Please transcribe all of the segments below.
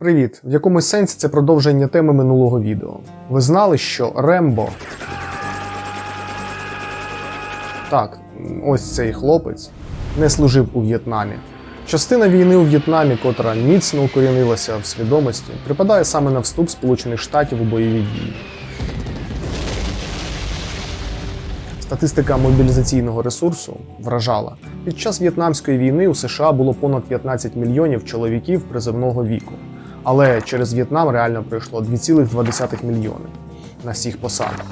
Привіт! В якомусь сенсі це продовження теми минулого відео. Ви знали, що Рембо. Так, ось цей хлопець не служив у В'єтнамі. Частина війни у В'єтнамі, котра міцно укорінилася в свідомості, припадає саме на вступ Сполучених Штатів у бойові дії. Статистика мобілізаційного ресурсу вражала. Під час в'єтнамської війни у США було понад 15 мільйонів чоловіків призовного віку. Але через В'єтнам реально пройшло 2,2 мільйони на всіх посадах.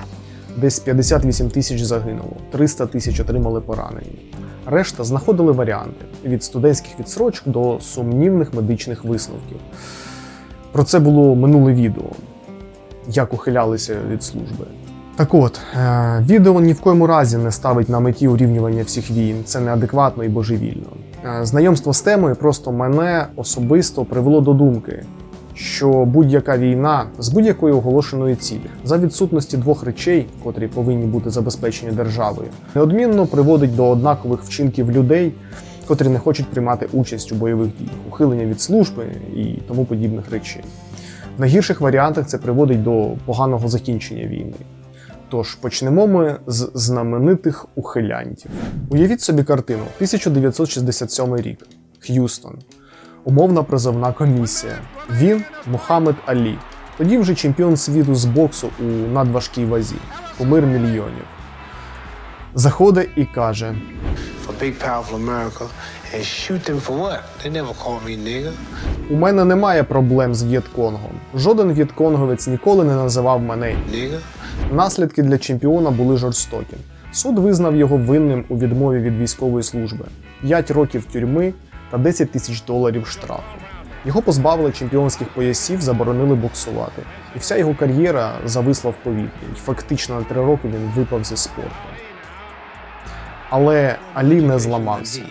Десь 58 тисяч загинуло, 300 тисяч отримали поранені. Решта знаходили варіанти від студентських відсрочок до сумнівних медичних висновків. Про це було минуле відео, як ухилялися від служби. Так от, е, відео ні в коєму разі не ставить на меті урівнювання всіх війн. Це неадекватно і божевільно. Е, Знайомство з темою просто мене особисто привело до думки, що будь-яка війна з будь-якої оголошеної цілі, за відсутності двох речей, котрі повинні бути забезпечені державою, неодмінно приводить до однакових вчинків людей, котрі не хочуть приймати участь у бойових діях, ухилення від служби і тому подібних речей. В найгірших варіантах це приводить до поганого закінчення війни. Тож почнемо ми з знаменитих ухилянтів. Уявіть собі картину: 1967 рік. Х'юстон. Умовна призовна комісія. Він Мухаммед Алі. Тоді вже чемпіон світу з боксу у надважкій вазі. Кумир мільйонів. Заходить і каже. У мене немає проблем з В'єтконгом. Жоден в'єтконговець ніколи не називав мене Nigga? Наслідки для чемпіона були жорстокі. Суд визнав його винним у відмові від військової служби, 5 років тюрми та 10 тисяч доларів штрафу. Його позбавили чемпіонських поясів, заборонили боксувати, і вся його кар'єра зависла в повітрі. І фактично на 3 роки він випав зі спорту. Але Алі не зламався.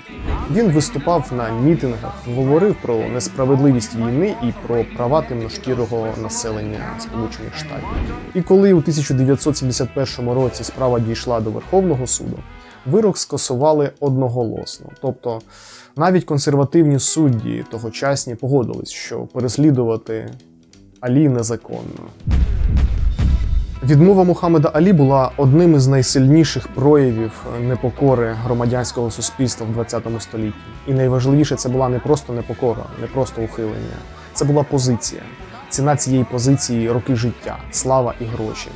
Він виступав на мітингах, говорив про несправедливість війни і про права темношкірого населення Сполучених Штатів. І коли у 1971 році справа дійшла до Верховного суду, вирок скасували одноголосно. Тобто навіть консервативні судді тогочасні погодились, що переслідувати Алі незаконно. Відмова Мухаммеда Алі була одним із найсильніших проявів непокори громадянського суспільства в 20 столітті. І найважливіше це була не просто непокора, не просто ухилення. Це була позиція. Ціна цієї позиції роки життя, слава і гроші.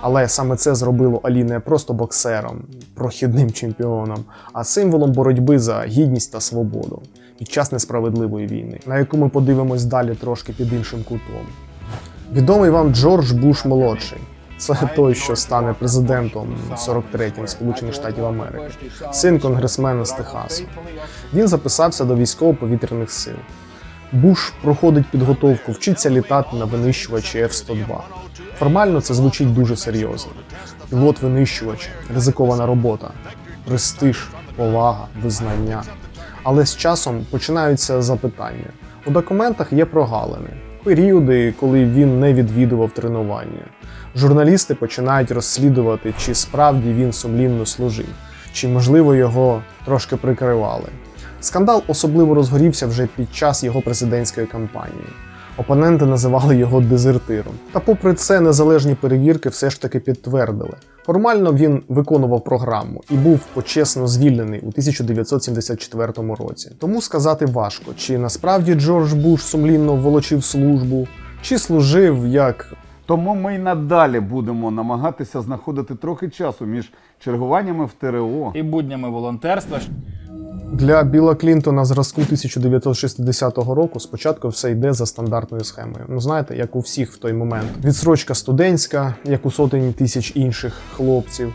Але саме це зробило Алі не просто боксером, прохідним чемпіоном, а символом боротьби за гідність та свободу під час несправедливої війни, на яку ми подивимось далі трошки під іншим кутом. Відомий вам Джордж Буш молодший. Це той, що стане президентом 43-м Сполучених Штатів Америки, син конгресмена з Техасу. Він записався до військово-повітряних сил. Буш проходить підготовку, вчиться літати на винищувачі F-102. Формально це звучить дуже серйозно. Пілот винищувача, ризикована робота, престиж, повага, визнання. Але з часом починаються запитання. У документах є прогалини, періоди, коли він не відвідував тренування. Журналісти починають розслідувати, чи справді він сумлінно служив, чи можливо його трошки прикривали. Скандал особливо розгорівся вже під час його президентської кампанії. Опоненти називали його дезертиром. Та, попри це, незалежні перевірки все ж таки підтвердили. Формально він виконував програму і був почесно звільнений у 1974 році. Тому сказати важко, чи насправді Джордж Буш сумлінно волочив службу, чи служив як Тому ми й надалі будемо намагатися знаходити трохи часу між чергуваннями в ТРО. і буднями волонтерства. Для Біла Клінтона зразку 1960 року спочатку все йде за стандартною схемою. Ну знаєте, як у всіх в той момент. Відсрочка студентська, як у сотень тисяч інших хлопців.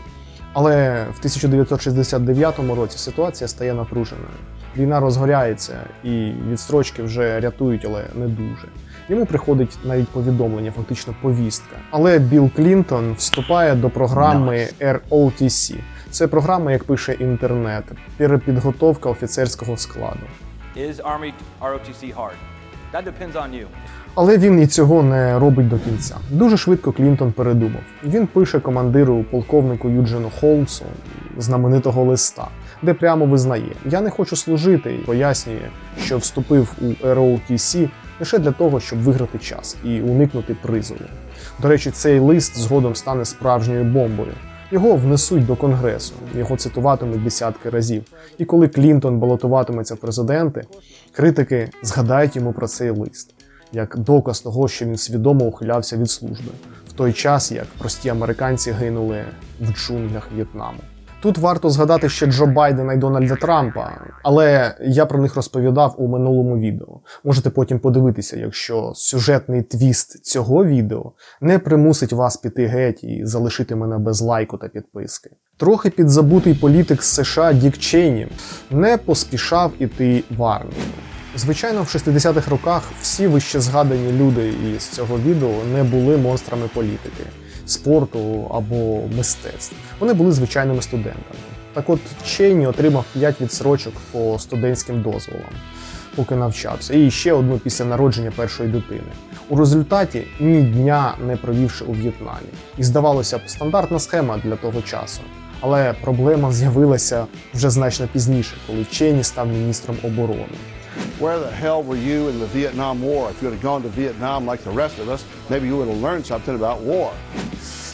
Але в 1969 році ситуація стає напруженою. Війна розгоряється, і відстрочки вже рятують, але не дуже. Йому приходить навіть повідомлення, фактично повістка. Але Білл Клінтон вступає до програми ROTC. Це програма, як пише інтернет, перепідготовка офіцерського складу. Is Army ROTC hard? That depends on you. Але він і цього не робить до кінця. Дуже швидко Клінтон передумав. Він пише командиру полковнику Юджину Холмсу знаменитого листа, де прямо визнає: Я не хочу служити, і пояснює, що вступив у ROTC лише для того, щоб виграти час і уникнути призову. До речі, цей лист згодом стане справжньою бомбою. Його внесуть до конгресу, його цитуватимуть десятки разів. І коли Клінтон балотуватиметься в президенти, критики згадають йому про цей лист як доказ того, що він свідомо ухилявся від служби, в той час як прості американці гинули в джунглях В'єтнаму. Тут варто згадати ще Джо Байдена і Дональда Трампа, але я про них розповідав у минулому відео. Можете потім подивитися, якщо сюжетний твіст цього відео не примусить вас піти геть і залишити мене без лайку та підписки. Трохи підзабутий політик з США Дік Чейні не поспішав іти в армію. Звичайно, в 60-х роках всі вище згадані люди із цього відео не були монстрами політики, спорту або мистецтв. Вони були звичайними студентами. Так от Чейні отримав 5 відсрочок по студентським дозволам, поки навчався, і ще одну після народження першої дитини. У результаті ні дня не провівши у В'єтнамі. І здавалося б, стандартна схема для того часу. Але проблема з'явилася вже значно пізніше, коли Чейні став міністром оборони. Where the hell were you in the Vietnam War? If you had gone to Vietnam like the rest of us, maybe you would have learned something about war.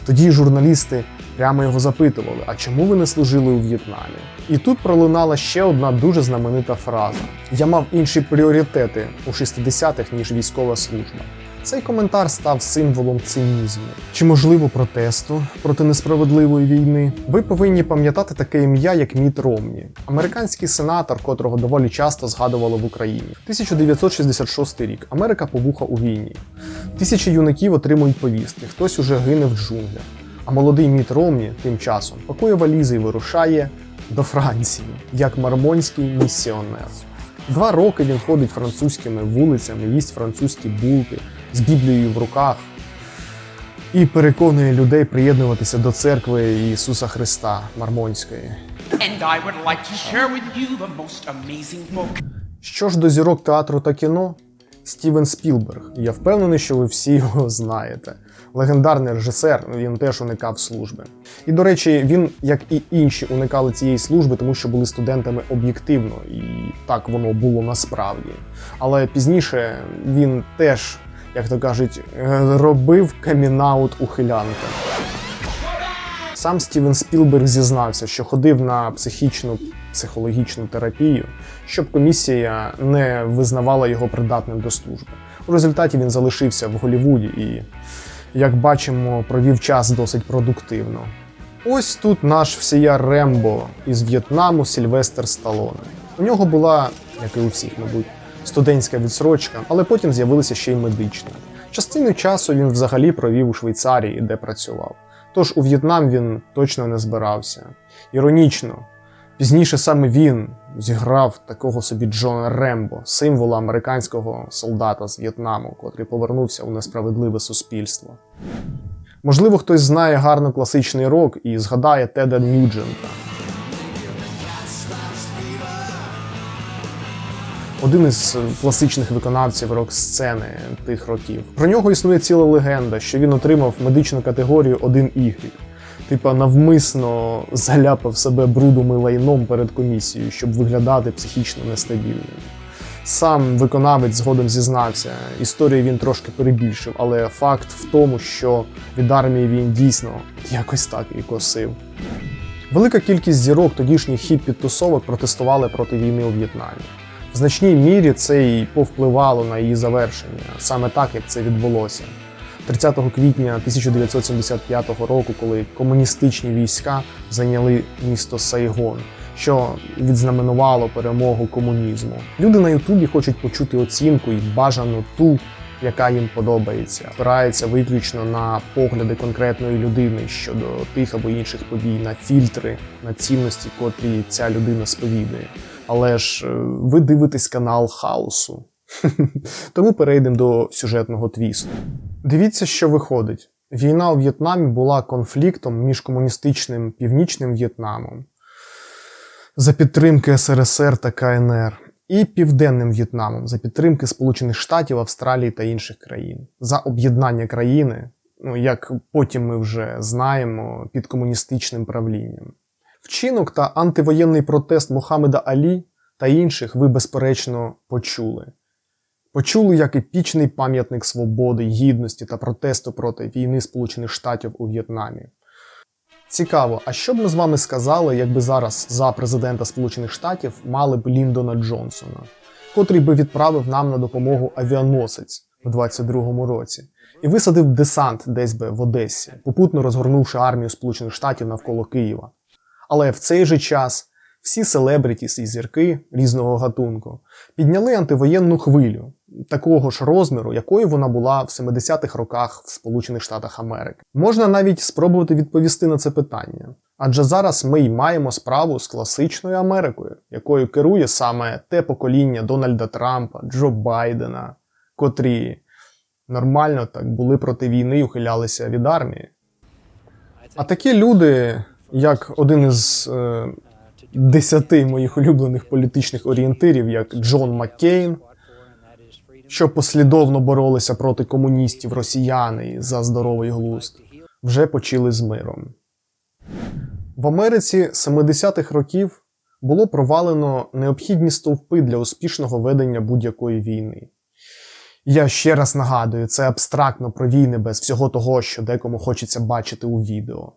Тоді журналісти прямо його запитували: а чому ви не служили у В'єтнамі? І тут пролунала ще одна дуже знаменита фраза: Я мав інші пріоритети у 60-х, ніж військова служба. Цей коментар став символом цинізму чи, можливо, протесту проти несправедливої війни. Ви повинні пам'ятати таке ім'я, як Міт Ромні, американський сенатор, котрого доволі часто згадували в Україні. 1966 рік. Америка побуха у війні. Тисячі юнаків отримують повістки, хтось уже гине в джунглях. А молодий Міт Ромні тим часом пакує валізи і вирушає до Франції як мармонський місіонер. Два роки він ходить французькими вулицями, їсть французькі булки з Біблією в руках і переконує людей приєднуватися до церкви Ісуса Христа Мармонської. And I would like to share with you the most amazing book. Що ж до зірок театру та кіно? Стівен Спілберг. Я впевнений, що ви всі його знаєте. Легендарний режисер, він теж уникав служби. І до речі, він, як і інші, уникали цієї служби, тому що були студентами об'єктивно, і так воно було насправді. Але пізніше він теж, як то кажуть, робив камінаут ухилянка. Сам Стівен Спілберг зізнався, що ходив на психічну психологічну терапію, щоб комісія не визнавала його придатним до служби. У результаті він залишився в Голлівуді і, як бачимо, провів час досить продуктивно. Ось тут наш всія Рембо із В'єтнаму Сільвестр Сталоне. У нього була, як і у всіх, мабуть, студентська відсрочка, але потім з'явилася ще й медична. Частину часу він взагалі провів у Швейцарії, де працював. Тож у В'єтнам він точно не збирався. Іронічно, пізніше саме він зіграв такого собі Джона Рембо, символа американського солдата з В'єтнаму, котрий повернувся у несправедливе суспільство. Можливо, хтось знає гарно класичний рок і згадає Теда Ньюджента. Один із класичних виконавців рок-сцени тих років. Про нього існує ціла легенда, що він отримав медичну категорію 1 Y. Типа навмисно заляпав себе брудом і лайном перед комісією, щоб виглядати психічно нестабільним. Сам виконавець згодом зізнався, історію він трошки перебільшив, але факт в тому, що від армії він дійсно якось так і косив. Велика кількість зірок тодішніх хіп-підтусовок протестували проти війни у В'єтнамі. В значній мірі це й повпливало на її завершення, саме так, як це відбулося. 30 квітня 1975 року, коли комуністичні війська зайняли місто Сайгон, що відзнаменувало перемогу комунізму. Люди на Ютубі хочуть почути оцінку і бажану ту, яка їм подобається, опирається виключно на погляди конкретної людини щодо тих або інших подій, на фільтри, на цінності, котрі ця людина сповідує. Але ж е, ви дивитесь канал хаосу. Тому перейдемо до сюжетного твісту. Дивіться, що виходить. Війна у В'єтнамі була конфліктом між комуністичним північним В'єтнамом за підтримки СРСР та КНР і Південним В'єтнамом за підтримки Сполучених Штатів, Австралії та інших країн за об'єднання країни, ну як потім ми вже знаємо, під комуністичним правлінням. Вчинок та антивоєнний протест Мохамеда Алі та інших ви безперечно почули. Почули як епічний пам'ятник свободи, гідності та протесту проти війни Сполучених Штатів у В'єтнамі. Цікаво, а що б ми з вами сказали, якби зараз за президента Сполучених Штатів мали б Ліндона Джонсона, котрий би відправив нам на допомогу авіаносець в 22-му році і висадив десант десь би в Одесі, попутно розгорнувши армію Сполучених Штатів навколо Києва. Але в цей же час всі селебрітіс і зірки різного гатунку підняли антивоєнну хвилю такого ж розміру, якою вона була в 70-х роках в Сполучених Штатах Америки. Можна навіть спробувати відповісти на це питання. Адже зараз ми й маємо справу з класичною Америкою, якою керує саме те покоління Дональда Трампа, Джо Байдена, котрі нормально так були проти війни і ухилялися від армії. А такі люди, як один із е, десяти моїх улюблених політичних орієнтирів, як Джон Маккейн, що послідовно боролися проти комуністів, росіян за здоровий глузд, вже почали з миром. В Америці 70-х років було провалено необхідні стовпи для успішного ведення будь-якої війни. Я ще раз нагадую, це абстрактно про війни без всього того, що декому хочеться бачити у відео.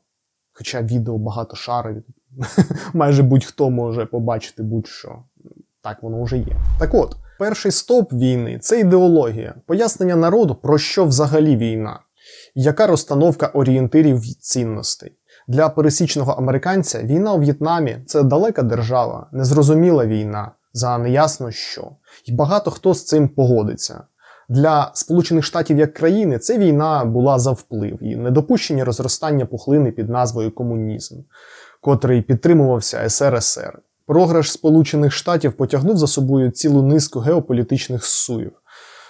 Хоча відео багато шарові, майже будь-хто може побачити будь-що. Так воно вже є. Так от, перший стовп війни це ідеологія, пояснення народу, про що взагалі війна, яка розстановка орієнтирів цінностей. Для пересічного американця війна у В'єтнамі це далека держава, незрозуміла війна за неясно що. І багато хто з цим погодиться. Для Сполучених Штатів як країни ця війна була за вплив і недопущення розростання пухлини під назвою комунізм, котрий підтримувався СРСР. Програш Сполучених Штатів потягнув за собою цілу низку геополітичних суїв.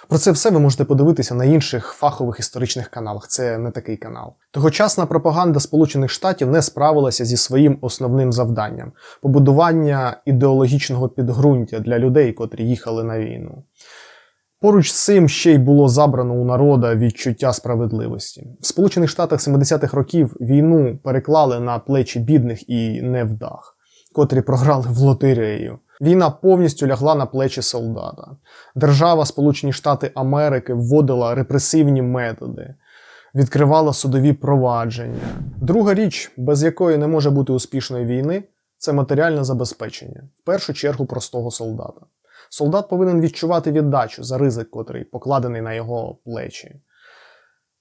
Про це все ви можете подивитися на інших фахових історичних каналах. Це не такий канал. Тогочасна пропаганда Сполучених Штатів не справилася зі своїм основним завданням побудування ідеологічного підґрунтя для людей, котрі їхали на війну. Поруч з цим ще й було забрано у народа відчуття справедливості. В Сполучених Штатах 70-х років війну переклали на плечі бідних і невдах, котрі програли в лотерею. Війна повністю лягла на плечі солдата. Держава Сполучені Штати Америки вводила репресивні методи, відкривала судові провадження. Друга річ, без якої не може бути успішної війни, це матеріальне забезпечення, в першу чергу простого солдата. Солдат повинен відчувати віддачу за ризик, котрий покладений на його плечі.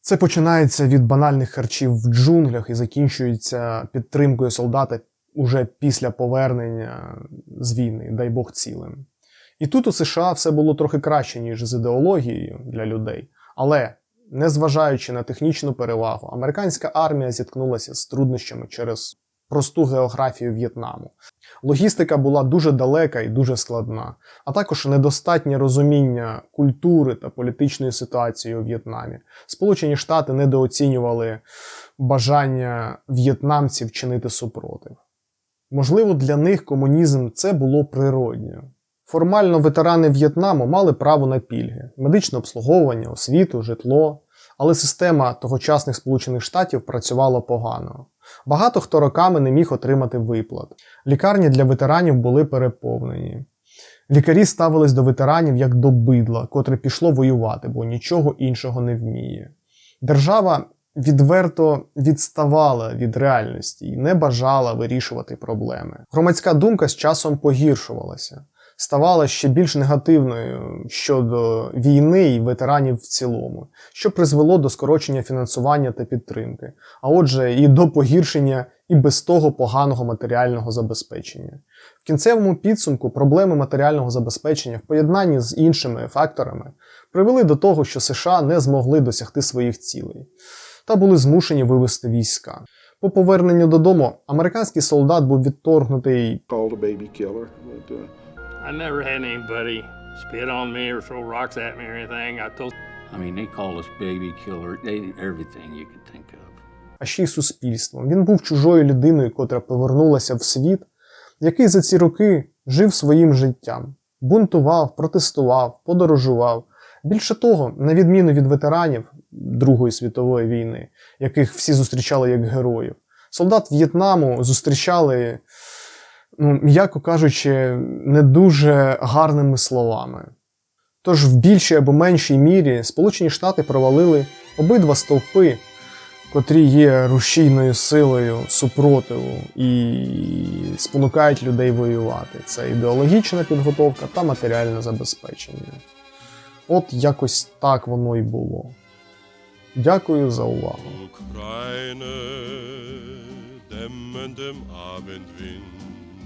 Це починається від банальних харчів в джунглях і закінчується підтримкою солдата уже після повернення з війни, дай Бог цілим. І тут у США все було трохи краще, ніж з ідеологією для людей. Але, незважаючи на технічну перевагу, американська армія зіткнулася з труднощами через просту географію В'єтнаму. Логістика була дуже далека і дуже складна, а також недостатнє розуміння культури та політичної ситуації у В'єтнамі. Сполучені Штати недооцінювали бажання в'єтнамців чинити супротив. Можливо, для них комунізм це було природньо. Формально ветерани В'єтнаму мали право на пільги, медичне обслуговування, освіту, житло, але система тогочасних Сполучених Штатів працювала погано. Багато хто роками не міг отримати виплат. Лікарні для ветеранів були переповнені. Лікарі ставились до ветеранів як до бидла, котре пішло воювати, бо нічого іншого не вміє. Держава відверто відставала від реальності і не бажала вирішувати проблеми. Громадська думка з часом погіршувалася, ставала ще більш негативною щодо війни і ветеранів в цілому, що призвело до скорочення фінансування та підтримки, а отже, і до погіршення і без того поганого матеріального забезпечення. В кінцевому підсумку проблеми матеріального забезпечення в поєднанні з іншими факторами привели до того, що США не змогли досягти своїх цілей та були змушені вивести війська. По поверненню додому американський солдат був відторгнутий Called I never had anybody spit on me or throw rocks at me or anything. I told I mean, they call us baby killer, they, everything you could think of. а ще й суспільством. Він був чужою людиною, котра повернулася в світ, який за ці роки жив своїм життям, бунтував, протестував, подорожував. Більше того, на відміну від ветеранів Другої світової війни, яких всі зустрічали як героїв, солдат В'єтнаму зустрічали, ну, м'яко кажучи, не дуже гарними словами. Тож в більшій або меншій мірі Сполучені Штати провалили обидва стовпи, котрі є рушійною силою супротиву і спонукають людей воювати. Це ідеологічна підготовка та матеріальне забезпечення. От якось так воно і було. Дякую за увагу. Ukraine, dämmendem Abendwind